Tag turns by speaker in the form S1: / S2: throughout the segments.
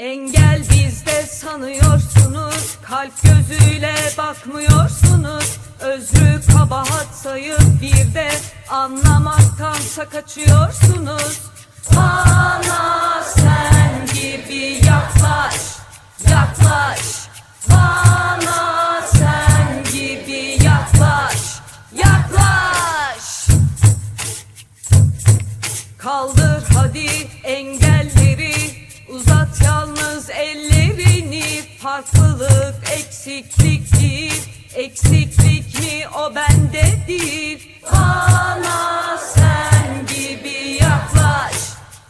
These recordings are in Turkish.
S1: Engel bizde sanıyorsunuz. Kalp gözüyle bakmıyorsunuz. Özrü kabahat sayıp bir de Anlamaktansa kaçıyorsunuz. Bana sen gibi yaklaş Yaklaş. Bana sen gibi yaklaş Yaklaş. Kaldır hadi engelleri Farklılık eksiklik değil. Eksiklik mi? O bende değil. Bana sen gibi yaklaş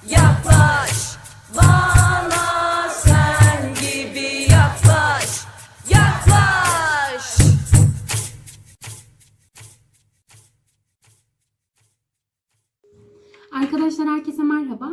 S1: Yaklaş. Bana sen gibi yaklaş Yaklaş.
S2: Arkadaşlar herkese merhaba.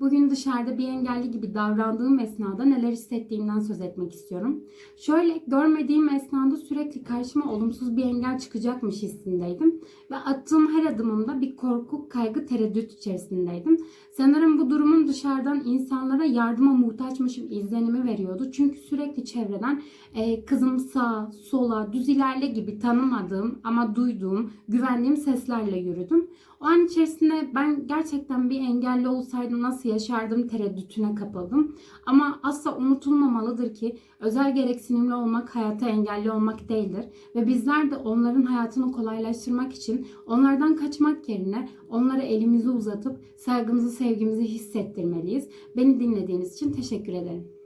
S2: Bugün dışarıda bir engelli gibi davrandığım esnada neler hissettiğimden söz etmek istiyorum. Şöyle görmediğim esnada sürekli karşıma olumsuz bir engel çıkacakmış hissindeydim. Ve attığım her adımımda bir korku, kaygı, tereddüt içerisindeydim. Sanırım bu durumun dışarıdan insanlara yardıma muhtaçmışım izlenimi veriyordu. Çünkü sürekli çevreden e, kızım sağa, sola, düz ilerle gibi tanımadığım ama duyduğum, güvendiğim seslerle yürüdüm. O an içerisinde ben gerçekten bir engelli olsaydım nasıl yaşardım tereddütüne kapıldım. Ama asla unutulmamalıdır ki özel gereksinimli olmak hayata engelli olmak değildir. Ve bizler de onların hayatını kolaylaştırmak için onlardan kaçmak yerine onlara elimizi uzatıp saygımızı sevgimizi hissettirmeliyiz. Beni dinlediğiniz için teşekkür ederim.